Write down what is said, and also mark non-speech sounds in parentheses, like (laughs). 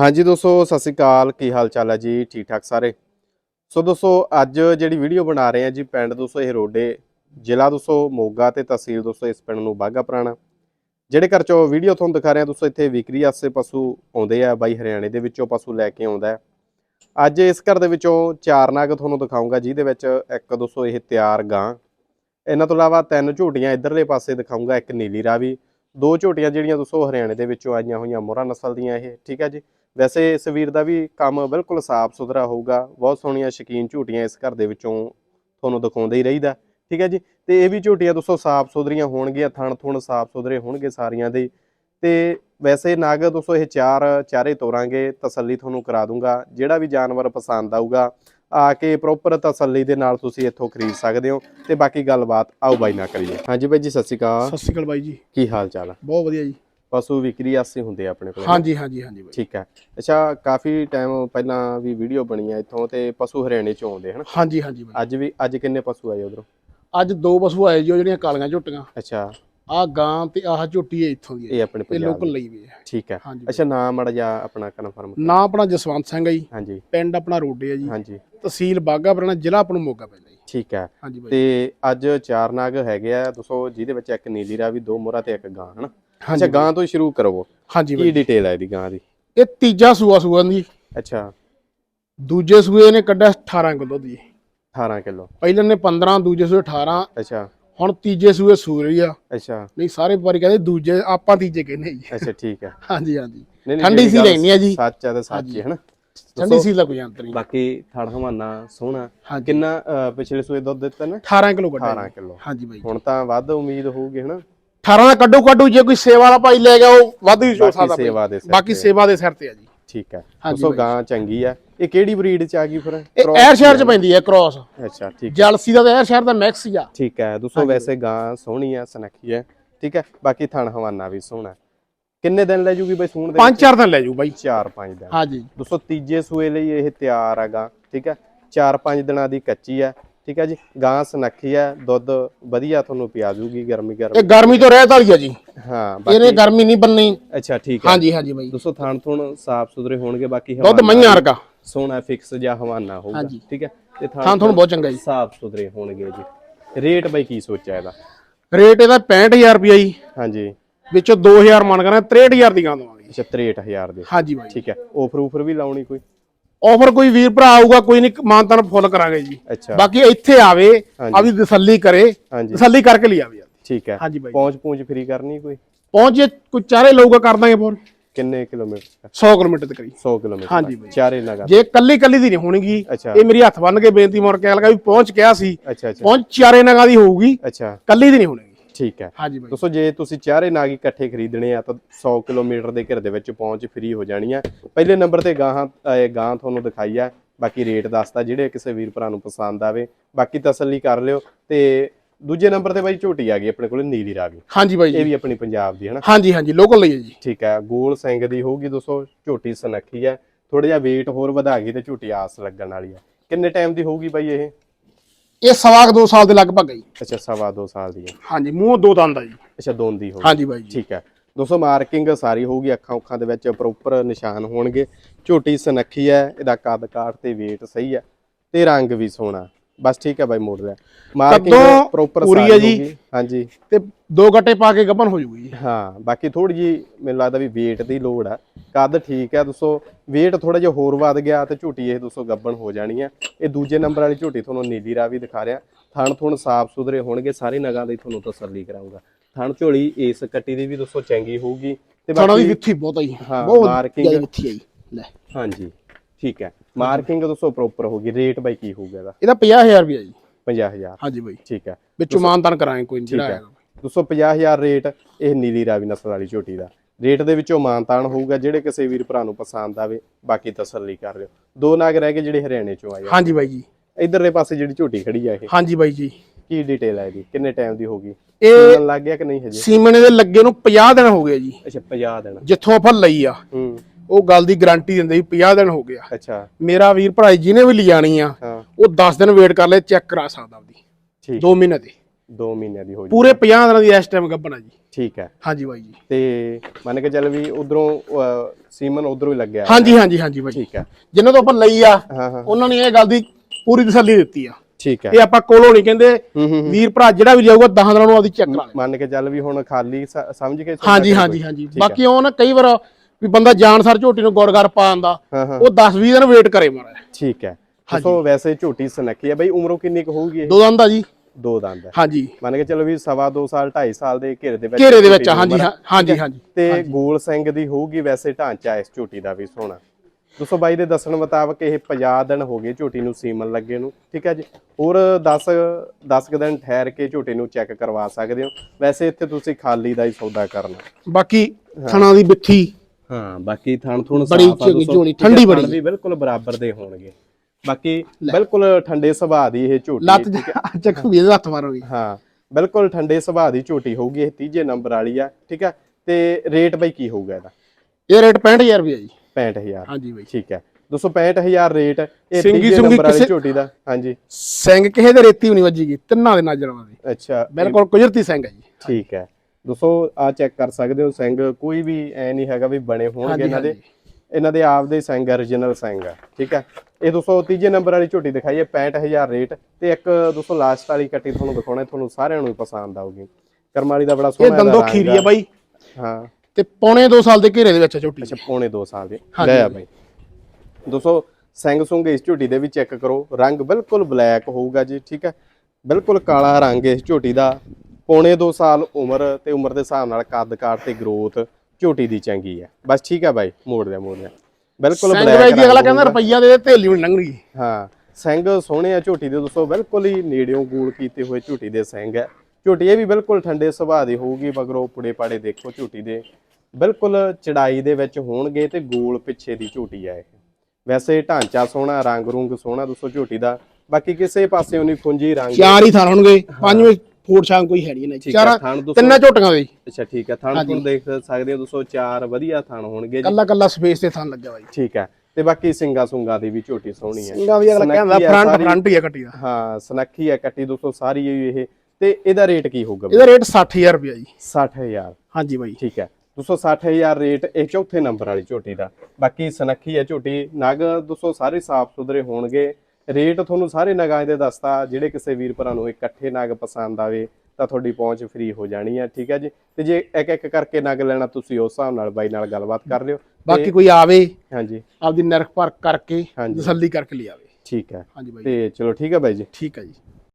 ਹਾਂਜੀ ਦੋਸਤੋ, ਸਤਿ ਸ਼੍ਰੀ ਅਕਾਲ। ਕੀ ਹਾਲ ਚਾਲ ਹੈ ਜੀ? ਠੀਕ ਠਾਕ ਸਾਰੇ? ਸੋ ਦੋਸਤੋ, ਅੱਜ ਜਿਹੜੀ ਵੀਡੀਓ ਬਣਾ ਰਹੇ ਆ ਜੀ, ਪਿੰਡ ਦੋਸਤੋ, ਇਹ ਰੋਡੇ, ਜ਼ਿਲ੍ਹਾ ਦੋਸਤੋ, ਮੋਗਾ ਤੇ ਤਹਿਸੀਲ ਦੋਸਤੋ, ਇਸ ਪਿੰਡ ਨੂੰ ਬਾਗਾ ਪੁਰਾਣਾ। ਜਿਹੜੇ ਘਰ ਚੋਂ ਵੀਡੀਓ ਤੁਹਾਨੂੰ ਦਿਖਾ ਰਹੇ ਆ ਦੋਸਤੋ, ਇੱਥੇ ਵਿਕਰੀ ਆਸੇ ਪਸ਼ੂ ਆਉਂਦੇ ਆ, ਬਾਈ ਹਰਿਆਣੇ ਦੇ ਵਿੱਚੋਂ ਪਸ਼ੂ ਲੈ ਕੇ ਆਉਂਦਾ ਅੱਜ ਇਸ ਘਰ ਦੇ ਵਿੱਚੋਂ ਚਾਰ ਨਾਗ ਤੁਹਾਨੂੰ ਦਿਖਾਉਂਗਾ ਜਿਹਦੇ ਵਿੱਚ ਇੱਕ ਦੋਸਤੋ, ਇਹ ਤਿਆਰ ਗਾਂ। ਇਹਨਾਂ ਤੋਂ ਇਲਾਵਾ ਤਿੰਨ ਝੋਟੀਆਂ ਇਧਰਲੇ ਪਾਸੇ ਦਿਖਾਉਂਗਾ ਇੱਕ ਨੀਲੀ ਰਾਵੀ। ਦੋ ਝੋਟੀਆਂ ਜਿਹੜੀਆਂ ਦੋਸਤੋ, ਹਰਿਆਣੇ ਦੇ ਵਿੱਚੋਂ ਆਈਆਂ ਹੋਈਆਂ, ਮੋਹਰਾ ਨਸਲ ਦੀਆਂ ਇਹ, ਠੀਕ ਹੈ ਜੀ? ਵੈਸੇ ਇਸ ਵੀਰ ਦਾ ਵੀ ਕੰਮ ਬਿਲਕੁਲ ਸਾਫ਼ ਸੁਥਰਾ ਹੋਊਗਾ ਬਹੁਤ ਸੋਹਣੀਆਂ ਸ਼ਕੀਨ ਝੂਟੀਆਂ ਇਸ ਘਰ ਦੇ ਵਿੱਚੋਂ ਤੁਹਾਨੂੰ ਦਿਖਾਉਂਦੇ ਹੀ ਰਹੀਦਾ। ਠੀਕ ਹੈ ਜੀ? ਤੇ ਇਹ ਵੀ ਝੂਟੀਆਂ ਦੋਸਤੋ ਸਾਫ਼ ਸੁਥਰੀਆਂ ਹੋਣਗੀਆਂ ਥਣ ਥੁਣ ਸਾਫ਼ ਸੁਥਰੇ ਹੋਣਗੇ ਸਾਰੀਆਂ ਦੇ। ਤੇ ਵੈਸੇ ਨਗ ਦੋਸਤੋ ਇਹ ਚਾਰ ਚਾਰੇ ਤੋਰਾਂਗੇ ਤਸੱਲੀ ਤੁਹਾਨੂੰ ਕਰਾ ਦੂੰਗਾ। ਜਿਹੜਾ ਵੀ ਜਾਨਵਰ ਪਸੰਦ ਆਊਗਾ ਆ ਕੇ ਪ੍ਰੋਪਰ ਤਸੱਲੀ ਦੇ ਨਾਲ ਤੁਸੀਂ ਇੱਥੋਂ ਖਰੀਦ ਸਕਦੇ ਹੋ। ਤੇ ਬਾਕੀ ਗੱਲਬਾਤ ਆਓ ਬਾਈ ਨਾ ਕਰੀਏ। ਹਾਂਜੀ ਬਾਈ ਜੀ ਸਤਿ ਸ਼੍ਰੀ ਅਕਾਲ। ਸਤਿ ਸ਼੍ਰੀ ਅਕਾਲ ਬਾਈ ਜੀ। ਕੀ ਹਾਲ ਚਾਲ ਹੈ ਬਹੁਤ ਵਧੀਆ ਜੀ। ਪਸ਼ੂ ਵਿਕਰੀ ਆਸੇ ਹੁੰਦੇ ਆ ਆਪਣੇ ਕੋਲ ਹਾਂਜੀ ਹਾਂਜੀ ਹਾਂਜੀ ਬਾਈ। ਠੀਕ ਹੈ। ਅੱਛਾ ਕਾਫੀ ਟਾਈਮ ਪਹਿਲਾਂ ਵੀ ਵੀਡੀਓ ਬਣੀ ਆ ਇੱਥੋਂ ਤੇ ਪਸ਼ੂ ਹਰਿਆਣੇ ਚੋਂ ਆਉਂਦੇ ਹਨ? ਹਾਂਜੀ ਹਾਂਜੀ ਬਾਈ। ਅੱਜ ਵੀ ਅੱਜ ਕਿੰਨੇ ਪਸ਼ੂ ਆਏ ਉਧਰੋਂ? ਅੱਜ ਦੋ ਪਸ਼ੂ ਆਏ ਜੀ ਉਹ ਜਿਹੜੀਆਂ ਕਾਲੀਆਂ ਝੋਟੀਆਂ। ਅੱਛਾ। ਆਹ ਗਾਂ ਤੇ ਆਹ ਝੋਟੀ ਹੈ ਇੱਥੋਂ ਦੀ ਇਹ ਆਪਣੇ ਇਹ ਪੰਜਾਬ ਲੋਕਲ ਦੀ। ਲਈ ਵੀ ਹੈ। ਠੀਕ ਹੈ। ਅੱਛਾ ਨਾਮ ਮੜਾ ਜਾ ਆਪਣਾ ਕਨਫਰਮ ਨਾਂ ਆਪਣਾ ਜਸਵੰਤ ਸਿੰਘ ਹੈ ਜੀ। ਹਾਂਜੀ। ਪਿੰਡ ਆਪਣਾ ਰੋਡੇ ਹੈ ਜੀ। ਹਾਂਜੀ। ਤਹਿਸੀਲ ਬਾਗਾ ਪੁਰਾਣਾ ਜ਼ਿਲ੍ਹਾ ਆਪਣਾ ਮੋਗਾ ਪੈਂਦਾ ਜੀ। ਠੀਕ ਹੈ। ਤੇ ਅੱਜ ਚਾਰ ਨਾਗ ਹੈਗੇ ਆ ਦੋਸਤੋ ਜਿਹਦੇ ਵਿੱਚ ਇੱਕ ਨੀਲੀ ਰਾਵੀ ਦੋ ਮੋਹਰਾ ਤੇ ਇੱਕ ਗਾਂ ਹਨਾ? ਅੱਛਾ ਗਾਂ ਤੋਂ ਸ਼ੁਰੂ ਕਰੋ ਹਾਂਜੀ ਕੀ ਡਿਟੇਲ ਹੈ ਇਹਦੀ ਗਾਂ ਦੀ? ਇਹ ਤੀਜਾ ਸੂਆ ਸੂਆ ਦੀ। ਅੱਛਾ। ਦੂਜੇ ਸੂਏ ਨੇ ਕੱਢਿਆ 18 ਕਿਲੋ ਦੀ। 18 ਕਿਲੋ। ਪਹਿਲੇ ਨੇ 15 ਦੂਜੇ ਸੂਏ 18 ਅੱਛਾ। ਹੁਣ ਤੀਜੇ ਸੂਏ ਸੂਰੀ ਆ। ਅੱਛਾ। ਨਹੀਂ ਸਾਰੇ ਵਪਾਰੀ ਕਹਿੰਦੇ ਦੂਜੇ ਆਪਾਂ ਤੀਜੇ ਕਹਿੰਦੇ ਜੀ। ਅੱਛਾ ਠੀਕ ਹੈ ਹਾਂਜੀ ਹਾਂਜੀ। ਠੰਡੀ ਸੀ ਲੈਣੀ ਆ ਜੀ। ਸੱਚ ਤੇ ਸੱਚ ਹੀ ਹੈ ਹਨਾ ਠੰਡੀ ਸੀ ਦਾ ਕੋਈ ਅੰਤਰ ਨਹੀਂ। ਬਾਕੀ ਥੜ ਹਵਾਨਾ ਸੋਹਣਾ। ਕਿੰਨਾ ਪਿਛਲੇ ਸੂਏ ਦੁੱਧ ਦਿੱਤਾ ਨਾ? 18 ਕਿਲੋ ਕੱਢਿਆ 18 ਜੀ। ਕਿਲੋ। ਹਾਂਜੀ ਬਾਈ। ਹੁਣ ਤਾਂ ਵੱਧ ਉਮੀਦ ਹੋਊਗੀ ਹਨਾ 18 ਦਾ ਕੱਢੋ ਕੱਢੋ ਜੇ ਕੋਈ ਸੇਵਾ ਵਾਲਾ ਭਾਈ ਲੈ ਗਿਆ ਉਹ ਵੱਧ ਵੀ ਬਾਕੀ ਸਕਦਾ ਸੇਵਾ ਬਾਈ। ਦੇ ਸਿਰ ਬਾਕੀ ਤੇ। ਸੇਵਾ ਦੇ ਸਿਰ ਤੇ ਆ ਜੀ। ਠੀਕ ਹੈ। ਹਾਂਜੀ ਬਾਈ। ਗਾਂ ਚੰਗੀ ਆ। ਇਹ ਕਿਹੜੀ ਬਰੀਡ ਚ ਆ ਗਈ ਫਿਰ? ਇਹ ਐਰ ਸ਼ਹਿਰ ਚ ਪੈਂਦੀ ਹੈ ਕ੍ਰਾਸ ਅੱਛਾ ਠੀਕ ਹੈ। ਜਲਸੀ ਦਾ ਤਾਂ ਐਰ ਸ਼ਹਿਰ ਦਾ ਮੈਕਸ ਹੀ ਆ। ਠੀਕ ਹੈ ਦੋਸਤੋ ਵੈਸੇ ਗਾਂ ਸੋਹਣੀ ਆ ਸਨੱਖੀ ਹੈ ਠੀਕ ਹੈ ਬਾਕੀ ਥਣ ਹਵਾਨਾ ਵੀ ਸੋਹਣਾ। ਕਿੰਨੇ ਦਿਨ ਲੈ ਜੂਗੀ ਬਈ ਸੂਣ ਦੇ ਪੰਜ ਚਾਰ ਦਿਨ ਲੈ ਜੂ ਬਾਈ। 4-5 ਦਿਨ। ਹਾਂਜੀ। ਦੋਸਤੋ ਤੀਜੇ ਸੂਏ ਲਈ ਇਹ ਤਿਆਰ ਹੈਗਾ ਠੀਕ ਹੈ 4-5 ਦਿਨਾਂ ਦੀ ਕੱਚੀ ਹੈ ਠੀਕ ਹੈ ਜੀ ਗਾਂ ਸਨੱਖੀ ਹੈ ਦੁੱਧ ਵਧੀਆ ਤੁਹਾਨੂੰ ਪਿਆ ਜੂਗੀ ਗਰਮੀ। ਇਹ ਗਰਮੀ ਗਰਮੀ ਤੋਂ ਰਹਿਤ ਵਾਲੀ ਆ ਜੀ। ਹਾਂ ਇਹਨੇ ਗਰਮੀ ਨਹੀਂ ਬੰਨੀ ਅੱਛਾ ਠੀਕ ਹੈ। ਹਾਂਜੀ ਹਾਂਜੀ ਬਾਈ। ਦੋਸਤੋ ਥਣ ਥੁਣ ਸਾਫ਼ ਸੁਥਰੇ ਹੋਣਗੇ ਬਾਕੀ ਦੁੱਧ ਮਈਆਂ ਵਰਗਾ। ਸੋਹਣਾ ਫਿਕਸ ਜਾਂ ਹਵਾਨਾ ਹੋਊਗਾ। ਠੀਕ ਹੈ? ਤੇ ਥਾਂ ਤੁਹਾਨੂੰ ਬਹੁਤ ਚੰਗਾ ਜੀ। ਸਾਫ਼ ਸੁਥਰੇ ਹੋਣਗੇ ਜੀ। ਰੇਟ ਬਈ ਕੀ ਸੋਚਿਆ ਇਹਦਾ? ਰੇਟ ਇਹਦਾ 65000 ਰੁਪਇਆ ਜੀ। ਹਾਂਜੀ। ਵਿੱਚੋਂ 2000 ਮੰਨ ਕਰਾਂ 63000 ਦੀ ਗਾਂ ਦਵਾਂਗੇ। ਜੀ। ਅੱਛਾ 63000 ਦੇ। ਹਾਂਜੀ ਬਾਈ। ਠੀਕ ਹੈ ਆਫਰ ਉਫਰ ਵੀ ਲਾਉਣੀ ਕੋਈ? ਆਫਰ ਕੋਈ ਵੀਰ ਭਰਾ ਆਊਗਾ ਕੋਈ ਨਹੀਂ ਮਾਨਤਾਨ ਫੁੱਲ ਕਰਾਂਗੇ ਜੀ। ਅੱਛਾ। ਬਾਕੀ ਇੱਥੇ ਆਵੇ। ਆਪਦੀ ਤਸੱਲੀ ਕਰੇ ਤਸੱਲੀ ਕਰਕੇ ਲਈ ਆਵੇ। ਠੀਕ ਹੈ। ਹਾਂਜੀ ਬਾਈ। ਪਹੁੰਚ ਪਹੁੰਚ ਫਰੀ ਕਰਨੀ ਕੋਈ? ਪਹੁੰਚੇ ਕੋਈ ਚਾਰੇ ਲਊਗਾ ਕਰ ਦਾਂਗੇ ਫੋਨ। ਕਿੰਨੇ ਕਿਲੋਮੀਟਰ 100 ਕਿਲੋਮੀਟਰ ਤੱਕ ਜੀ 100 ਕਿਲੋਮੀਟਰ ਹਾਂਜੀ ਬਾਈ। ਚਾਰੇ ਨਗਰ ਜੇ ਕੱਲੀ ਕੱਲੀ ਦੀ ਨਹੀਂ ਹੋਣਗੀ ਇਹ ਮੇਰੀ ਹੱਥ ਬੰਨ ਕੇ ਬੇਨਤੀ ਮੁੜ ਕੇ ਲਗਾ ਵੀ ਪਹੁੰਚ ਗਿਆ ਸੀ। ਅੱਛਾ ਅੱਛਾ। ਪਹੁੰਚ ਚਾਰੇ ਨਗਾਂ ਦੀ ਹੋਊਗੀ। ਅੱਛਾ। ਕੱਲੀ ਦੀ ਨਹੀਂ ਹੋਣੀ। ਠੀਕ ਹੈ। ਹਾਂਜੀ ਬਾਈ। ਦੋਸਤੋ ਜੇ ਤੁਸੀਂ ਚਾਰੇ ਨਾਗ ਇਕੱਠੇ ਖਰੀਦਣੇ ਆ ਤਾਂ 100 ਕਿਲੋਮੀਟਰ ਦੇ ਘਿਰ ਦੇ ਵਿੱਚ ਪਹੁੰਚ ਫ੍ਰੀ ਹੋ ਜਾਣੀ ਆ। ਪਹਿਲੇ ਨੰਬਰ ਤੇ ਗਾਹਾਂ ਗਾਂ ਤੁਹਾਨੂੰ ਦਿਖਾਈ ਆ। ਬਾਕੀ ਰੇਟ ਦੱਸਦਾ ਜਿਹੜੇ ਕਿਸੇ ਵੀਰ ਭਰਾ ਨੂੰ ਪਸੰਦ ਆਵੇ। ਬਾਕੀ ਤਸੱਲੀ ਕਰ ਲਿਓ। ਤੇ ਦੂਜੇ ਨੰਬਰ ਤੇ ਬਾਈ ਝੋਟੀ ਆ ਗਈ ਆਪਣੇ ਕੋਲ ਨੀਲੀ ਰਾਵੀ। ਹਾਂਜੀ ਬਾਈ ਇਹ ਵੀ ਆਪਣੀ ਪੰਜਾਬ ਦੀ ਹੈ ਨਾ ਹਾਂਜੀ ਹਾਂਜੀ ਲੋਕਲ ਲਈ ਹੈ ਜੀ। ਠੀਕ ਹੈ। ਗੋਲ ਸਿੰਘ ਦੀ ਹੋਊਗੀ ਦੋਸਤੋ ਝੋਟੀ ਸਨੱਖੀ ਹੈ। ਥੋੜਾ ਜਿਹਾ weight ਹੋਰ ਵਧਾ ਗਈ ਤੇ ਝੋਟੀ ਆਸ ਲੱਗਣ ਵਾਲੀ ਹੈ। ਕਿੰਨੇ ਟਾਈਮ ਦੀ ਹੋਊਗੀ ਬਾਈ ਇਹ? ਇਹ ਸਵਾ ਕੁ ਦੋ ਸਾਲ ਦੇ ਲਗਭਗ ਹੈ ਜੀ। ਅੱਛਾ ਸਵਾ ਦੋ ਸਾਲ ਦੀ ਹੈ ਹਾਂਜੀ ਮੂੰਹ ਦੋ ਦੰਦ ਆ ਜੀ। ਅੱਛਾ ਦੋਨ ਦੀ ਹੋਊਗੀ ਹਾਂਜੀ ਬਾਈ ਜੀ। ਠੀਕ ਹੈ ਦੋਸਤੋ ਮਾਰਕਿੰਗ ਸਾਰੀ ਹੋਊਗੀ ਅੱਖਾਂ ਉੱਖਾਂ ਦੇ ਵਿੱਚ ਪ੍ਰੋਪਰ ਨਿਸ਼ਾਨ ਹੋਣਗੇ। ਝੋਟੀ ਸਨੱਖੀ ਹੈ ਇਹਦਾ ਕੱਦ ਕਾਠ ਤੇ weight ਸਹੀ ਹੈ ਤੇ ਰੰਗ ਵੀ ਸੋਹਣਾ। ਬਸ ਠੀਕ ਹੈ ਬਾਈ ਮੋੜ ਰਿਹਾ ਮਾਰਕਿੰਗ ਪ੍ਰੋਪਰ ਪੂਰੀ ਹੈ ਜੀ। ਹਾਂਜੀ। ਤੇ ਦੋ ਗੱਟੇ ਪਾ ਕੇ ਗੱਭਣ ਹੋ ਜੂਗੀ ਜੀ। ਹਾਂ ਬਾਕੀ ਥੋੜੀ ਜੀ ਮੈਨੂੰ ਲੱਗਦਾ ਵੀ weight ਦੀ ਲੋੜ ਆ। ਕੱਦ ਠੀਕ ਹੈ ਦੋਸਤੋ weight ਥੋੜਾ ਜਿਹਾ ਹੋਰ ਵੱਧ ਗਿਆ ਤੇ ਝੋਟੀ ਇਹ ਦੋਸਤੋ ਗੱਬਣ ਹੋ ਜਾਣੀ ਆ। ਇਹ ਦੂਜੇ ਨੰਬਰ ਵਾਲੀ ਝੋਟੀ ਤੁਹਾਨੂੰ ਨੀਲੀ ਰਾਵੀ ਦਿਖਾ ਰਿਹਾ। ਥਣ ਥੁਣ ਸਾਫ਼ ਸੁਥਰੇ ਹੋਣਗੇ ਸਾਰੇ ਨਗਾਂ ਦੀ ਤੁਹਾਨੂੰ ਤਸੱਲੀ ਕਰਾਉਂਗਾ ਥਣ ਝੋਲੀ ਇਸ ਕੱਟੀ ਦੀ ਵੀ ਦੋਸਤੋ ਚੰਗੀ ਹੋਊਗੀ। ਤੇ ਥਾਣਾ ਦੀ ਬਾਕੀ ਵਿੱਥੀ ਬਹੁਤ ਆ ਜੀ। ਹਾਂ, ਬਹੁਤ ਜ਼ਿਆਦਾ ਵਿੱਥੀ ਆ ਜੀ। ਲੈ। ਹਾਂਜੀ। ਠੀਕ ਹੈ। ਮਾਰਕਿੰਗ ਦੋਸਤੋ ਪ੍ਰੋਪਰ ਹੋਗੀ ਰੇਟ ਬਾਈ ਕੀ ਹੋਊਗਾ ਇਹਦਾ? ਇਹਦਾ 50000 ਰੁਪਇਆ ਜੀ। 50000 ਹਾਂਜੀ ਬਾਈ। ਠੀਕ ਹੈ। ਵਿੱਚੋਂ ਮਾਨਤਾਨ ਕਰਾਂਗੇ ਕੋਈ ਜਿਹੜਾ ਹੈ। ਆਏਗਾ। ਦੋਸਤੋ 50000 ਰੇਟ ਇਹ ਨੀਲੀ ਰਾਵੀ ਨਸਲ ਵਾਲੀ ਝੋਟੀ ਦਾ। ਰੇਟ ਦੇ ਵਿੱਚੋਂ ਮਾਨਤਾਨ ਹੋਊਗਾ ਜਿਹੜੇ ਕਿਸੇ ਵੀਰ ਭਰਾ ਨੂੰ ਪਸੰਦ ਆਵੇ ਬਾਕੀ ਤਸੱਲੀ ਕਰ ਲਿਓ। ਦੋ ਨਾਗ ਰਹਿ ਗਏ ਜਿਹੜੇ ਹਰਿਆਣੇ ਚੋਂ ਆਏ ਹਾਂਜੀ ਬਾਈ ਜੀ। ਇਧਰਲੇ ਪਾਸੇ ਜਿਹੜੀ ਝੋਟੀ ਖੜੀ ਆ ਇਹ। ਹਾਂਜੀ ਬਾਈ ਜੀ। ਕੀ ਡਿਟੇਲ ਹੈ ਇਹਦੀ? ਕਿੰਨੇ ਟਾਈਮ ਦੀ ਹੋਗੀ ਇਹ ਲੱਗ ਗਿਆ ਕਿ ਨਹੀਂ ਹਜੇ? ਸੀਮਣੇ ਦੇ ਲੱਗੇ ਨੂੰ 50 ਦਿਨ ਹੋ ਗਏ ਜੀ। ਅੱਛਾ 50 ਦਿਨ। ਜਿੱਥੋਂ ਆਪਾਂ ਲਈ ਆ। ਹੂੰ। ਉਹ ਗੱਲ ਦੀ ਗਾਰੰਟੀ ਦਿੰਦੇ ਵੀ 50 ਦਿਨ ਹੋ ਗਿਆ। ਅੱਛਾ। ਮੇਰਾ ਵੀਰ ਭਰਾ ਜਿਹਨੇ ਵੀ ਲਿਜਾਣੀ ਆ ਹਾਂ। ਉਹ 10 ਦਿਨ ਵੇਟ ਕਰ ਲੈ ਚੈੱਕ ਕਰਾ ਸਕਦਾ ਆਪਦੀ ਠੀਕ। 2 ਮਹੀਨੇ ਦੇ। 2 ਮਹੀਨਿਆਂ ਦੀ ਹੋ ਜੀ। ਪੂਰੇ 50 ਦਿਨਾਂ ਦੀ ਇਸ ਟਾਈਮ ਗੱਭਣਾ ਜੀ। ਠੀਕ ਹੈ। ਹਾਂਜੀ ਬਾਈ ਜੀ। ਤੇ ਮੰਨ ਕੇ ਚੱਲ ਵੀ ਉਧਰੋਂ ਸੀਮਨ ਉਧਰੋਂ ਹੀ ਲੱਗਿਆ। ਹਾਂਜੀ ਹਾਂਜੀ ਹਾਂਜੀ ਬਾਈ ਠੀਕ ਹੈ। ਜਿਨ੍ਹਾਂ ਤੋਂ ਆਪਾਂ ਲਈ ਆ ਉਹਨਾਂ ਨੇ ਇਹ ਗੱਲ ਦੀ ਪੂਰੀ ਤਸੱਲੀ ਦਿੱਤੀ ਆ। ਠੀਕ ਹੈ। ਇਹ ਆਪਾਂ ਕੋਲੋਂ ਨਹੀਂ ਕਹਿੰਦੇ। ਵੀਰ ਭਰਾ ਜਿਹੜਾ ਵੀ ਜਾਊਗਾ 10 ਦਿਨਾਂ ਨੂੰ ਆਪਦੀ ਚੈੱਕ ਕਰਾ ਲੈ ਮੰਨ ਕੇ ਚੱਲ ਵੀ ਹੁਣ ਖਾਲੀ ਸ- ਸਮਝ ਕੇ ਹਾਂਜੀ ਹਾਂਜੀ। ਹਾਂਜੀ। ਬਾਕੀ ਉਹ ਨਾ ਕਈ ਵਾਰ ਵੀ ਬੰਦਾ ਜਾਣਸਰ ਝੋਟੀ ਨੂੰ ਗੋੜਗਾਰ ਪਾ ਆਂਦਾ ਉਹ 10 20 ਦਿਨ ਵੇਟ ਕਰੇ ਮਾਰਾ ਠੀਕ ਹੈ। ਸੋ ਵੈਸੇ ਝੋਟੀ ਸਨੱਖੀ ਹੈ। ਬਈ ਉਮਰੋਂ ਕਿੰਨੀ ਕੁ ਹੋਊਗੀ ਇਹ? ਦੋ ਦੰਦ ਆ ਜੀ। ਦੋ ਦੰਦ ਹੈ। ਹਾਂਜੀ। ਮੰਨ ਕੇ ਚੱਲੋ ਵੀ ਸਵਾ ਦੋ ਸਾਲ 2.5 ਸਾਲ ਦੇ ਘੇਰੇ ਦੇ ਵਿੱਚ ਘੇਰੇ ਦੇ ਵਿੱਚ ਹਾਂਜੀ ਹਾਂਜੀ ਹਾਂਜੀ। ਤੇ ਗੋਲ ਸਿੰਘ ਦੀ ਹੋਊਗੀ ਵੈਸੇ ਢਾਂਚਾ ਇਸ ਝੋਟੀ ਦਾ ਵੀ ਸੋਹਣਾ। 222 ਦੇ ਦੱਸਣ ਮੁਤਾਬਕ ਇਹ 50 ਦਿਨ ਹੋ ਗਏ ਝੋਟੀ ਨੂੰ ਸੀਮਨ ਲੱਗੇ ਨੂੰ। ਠੀਕ ਹੈ ਜੀ। ਹੋਰ 10 10 ਕੁ ਦਿਨ ਠਹਿਰ ਕੇ ਝੋਟੀ ਨੂੰ ਚੈੱਕ ਕਰਵਾ ਸਕਦੇ ਹੋ। ਵੈਸੇ ਇੱਥੇ ਤੁਸੀਂ ਖਾਲੀ ਦਾ ਹੀ ਸੌਦਾ ਕਰਨਾ। ਬਾਕੀ ਥਣਾ ਦੀ ਬਿੱਠੀ ਹਾਂ ਬਾਕੀ ਥਣ ਥੁਣ ਬੜੀ ਸਾਫ਼ ਆ ਚੰਗੀ ਦੋਸਤੋ। ਝੋਲੀ, ਠੰਡੀ ਥਣ ਬੜੀ। ਵੀ ਬਿਲਕੁਲ ਬਰਾਬਰ ਦੇ ਹੋਣਗੇ। ਬਾਕੀ ਬਿਲਕੁਲ ਠੰਡੇ ਸੁਭਾਅ ਦੀ ਇਹ ਝੋਟੀ ਲੱਤ (laughs) ਚੱਕ ਵੀ ਇਹਦੇ ਹੱਥ ਮਾਰੋਗੇ। ਹਾਂ ਬਿਲਕੁਲ ਠੰਡੇ ਸੁਭਾਅ ਦੀ ਝੋਟੀ ਹੋਊਗੀ ਇਹ ਤੀਜੇ ਨੰਬਰ ਵਾਲੀ ਆ ਠੀਕ ਹੈ? ਤੇ ਰੇਟ ਬਈ ਕੀ ਹੋਊਗਾ ਇਹਦਾ? ਇਹ ਰੇਟ 65000 ਰੁਪਏ ਜੀ। 65000 ਹਾਂਜੀ ਬਾਈ। ਠੀਕ ਹੈ। 265000 ਰੇਟ ਇਹ ਸਿੰਗੀ ਤੀਜੇ ਸੁੰਗੀ ਨੰਬਰ ਵਾਲੀ ਕਿਸੇ- ਝੋਟੀ ਦਾ। ਹਾਂਜੀ। ਸਿੰਘ ਕਿਸੇ ਦੇ ਰੇਤੀ ਵੀ ਨਹੀਂ ਵੱਜੀਗੀ ਤਿੰਨਾਂ ਦੇ ਨਾਜਰਾਂ ਦੀ ਅੱਛਾ ਬਿਲਕੁਲ ਕੁਦਰਤੀ ਸਿੰਘ ਹੈ ਜੀ। ਠੀਕ ਹੈ। ਦੋਸਤੋ ਆ ਚੈੱਕ ਕਰ ਸਕਦੇ ਹੋ ਸਿੰਘ ਕੋਈ ਵੀ ਐ ਨਹੀਂ ਹੈਗਾ ਵੀ ਬਣੇ ਹੋਣਗੇ ਇਹਨਾਂ ਦੇ। ਇਹਨਾਂ ਦੇ ਆਪਦੇ ਸਿੰਘ origignal ਸਿੰਘ ਆ ਠੀਕ ਹੈ ਇਹ ਦੋਸਤੋ ਤੀਜੇ ਨੰਬਰ ਵਾਲੀ ਝੋਟੀ ਦਿਖਾਈ ਹੈ 65000 ਰੇਟ। ਤੇ ਇੱਕ ਦੋਸਤੋ ਲਾਸਟ ਵਾਲੀ ਕੱਟੀ ਤੁਹਾਨੂੰ ਦਿਖਾਉਣਾ ਤੁਹਾਨੂੰ ਸਾਰਿਆਂ ਨੂੰ ਪਸੰਦ ਆਊਗੀ। ਕਰਮਾਲੀ ਦਾ ਬੜਾ ਇਹ ਸੋਹਣਾ ਇਹਦਾ ਦੰਦੋ ਖੀਰੀ ਹੈ ਬਾਈ। ਹਾਂ। ਤੇ ਪੌਣੇ 2 ਸਾਲ ਦੇ ਘੇਰੇ ਦੇ ਵਿੱਚ ਆ ਝੋਟੀ। ਅੱਛਾ ਪੌਣੇ 2 ਸਾਲ ਦੇ। ਲੈ ਆ ਬਾਈ। ਦੋਸਤੋ ਸਿੰਘ ਸੁੰਗ ਇਸ ਝੋਟੀ ਦੇ ਵੀ ਚੈੱਕ ਕਰੋ। ਰੰਗ ਬਿਲਕੁਲ ਬਲੈਕ ਹੋਊਗਾ ਜੀ ਠੀਕ ਹੈ ਬਿਲਕੁਲ ਕਾਲਾ ਰੰਗ ਇਸ ਝੋਟੀ ਦਾ। ਪੌਣੇ 2 ਸਾਲ ਉਮਰ ਤੇ ਉਮਰ ਦੇ ਹਿਸਾਬ ਨਾਲ ਕੱਦ ਕਾਠ ਤੇ ਗਰੋਥ ਝੋਟੀ ਦੀ ਚੰਗੀ ਹੈ। ਬਸ ਠੀਕ ਹੈ ਬਾਈ ਮੋੜ ਦਿਆ ਮੋੜ ਦਿਆ। ਬਿਲਕੁਲ ਸਿੰਘ ਬਲੈਕ ਬਾਈ ਦੀ ਅਗਲਾ ਕਹਿੰਦਾ ਰੁਪਈਆ ਦੇ ਦੇ ਥੇਲੀ ਵੀ ਨੀ ਲੰਘਣੀ ਹਾਂ। ਸਿੰਘ ਸੋਹਣੇ ਆ ਝੋਟੀ ਦੇ ਦੋਸਤੋ ਬਿਲਕੁਲ ਹੀ ਨੇੜਿਓਂ ਗੂਲ ਕੀਤੇ ਹੋਏ ਝੋਟੀ ਦੇ ਸਿੰਘ ਹੈ। ਝੋਟੀ ਇਹ ਵੀ ਬਿਲਕੁਲ ਠੰਡੇ ਸੁਭਾਅ ਦੀ ਹੋਊਗੀ ਮਗਰੋਂ ਪੁੜੇ ਪਾੜੇ ਦੇਖੋ ਝੋਟੀ ਦੇ। ਬਿਲਕੁਲ ਚੜਾਈ ਦੇ ਵਿੱਚ ਹੋਣਗੇ ਤੇ ਗੋਲ ਪਿੱਛੇ ਦੀ ਝੋਟੀ ਇਹ। ਵੈਸੇ ਢਾਂਚਾ ਸੋਹਣਾ ਰੰਗ ਰੁੰਗ ਸੋਹਣਾ ਦੋਸਤੋ ਝੋਟੀ ਦਾ। ਬਾਕੀ ਕਿਸੇ ਪਾਸਿਓਂ ਨਹੀਂ ਖੁੰਜੀ ਰੰਗ ਚਾਰ ਹੀ ਥਾਂ ਹੋਣਗੇ ਪੰਜਵੇਂ ਫੂਟ ਛਾਂ ਕੋਈ ਹੈ ਨਹੀਂ ਠੀਕ ਹੈ ਚਾਰਾਂ ਥਣ ਦੋਸਤੋ ਤਿੰਨਾਂ ਝੋਟੀਆਂ ਦੇ ਅੱਛਾ ਠੀਕ ਹੈ ਥਣ ਥਣ ਦੇਖ ਸਕਦੇ ਹੋ ਦੋਸਤੋ ਚਾਰ ਵਧੀਆ ਥਣ ਹੋਣਗੇ ਜੀ। ਕੱਲਾ ਕੱਲਾ ਸਪੇਸ ਤੇ ਥਾਂ ਲੱਗਿਆ ਬਾਈ। ਠੀਕ ਹੈ ਤੇ ਬਾਕੀ ਸਿੰਗਾ ਸੁੰਗਾ ਦੀ ਵੀ ਝੋਟੀ ਸੋਹਣੀ ਹੈ। ਸਿੰਘਾਂ ਦੀ ਅਗਲਾ ਕਹਿੰਦਾ ਸਨੱਖੀ ਹੈ ਫਰੰਟ ਸਾਰੀ। ਫਰੰਟ ਹੀ ਆ ਕੱਟੀ ਦਾ। ਹਾਂ ਸਨੱਖੀ ਹੈ ਕੱਟੀ ਦੋਸਤੋ ਸਾਰੀ ਹੀ ਇਹ। ਤੇ ਇਹਦਾ ਰੇਟ ਕੀ ਹੋਊਗਾ ਇਹਦਾ ਰੇਟ 60000 ਰੁਪਏ ਜੀ। 60000 ਹਾਂਜੀ ਬਾਈ। ਠੀਕ ਹੈ 260000 ਰੇਟ ਇਹ ਚੌਥੇ ਨੰਬਰ ਵਾਲੀ ਝੋਟੀ ਦਾ। ਬਾਕੀ ਸਨੱਖੀ ਹੈ ਝੋਟੀ ਨਗ ਦੋਸਤੋ ਸਾਰੇ ਸਾਫ਼ ਸੁਥਰੇ ਹੋਣਗੇ। ਰੇਟ ਤੁਹਾਨੂੰ ਸਾਰੇ ਨਗਾਂ ਦੇ ਦੱਸਤਾ ਜਿਹੜੇ ਕਿਸੇ ਵੀਰ ਭਰਾ ਨੂੰ ਇਕੱਠੇ ਨਗ ਪਸੰਦ ਆਵੇ ਤਾਂ ਤੁਹਾਡੀ ਪਹੁੰਚ ਫ੍ਰੀ ਹੋ ਜਾਣੀ ਹੈ ਠੀਕ ਹੈ ਜੀ? ਤੇ ਜੇ ਇੱਕ ਇੱਕ ਕਰਕੇ ਨਗ ਲੈਣਾ ਤੁਸੀਂ ਉਸ ਹਿਸਾਬ ਨਾਲ ਬਾਈ ਨਾਲ ਗੱਲਬਾਤ ਕਰ ਲਿਓ। ਬਾਕੀ ਕੋਈ ਆਵੇ ਹਾਂਜੀ। ਆਪਦੀ ਨਿਰਖ ਪਰਖ ਕਰਕੇ। ਤਸੱਲੀ ਕਰਕੇ ਲਿਆਵੇ ਠੀਕ ਹੈ ਹਾਂਜੀ ਬਾਈ। ਤੇ ਚਲੋ ਠੀਕ ਹੈ ਬਾਈ ਜੀ। ਠੀਕ ਹੈ ਜੀ।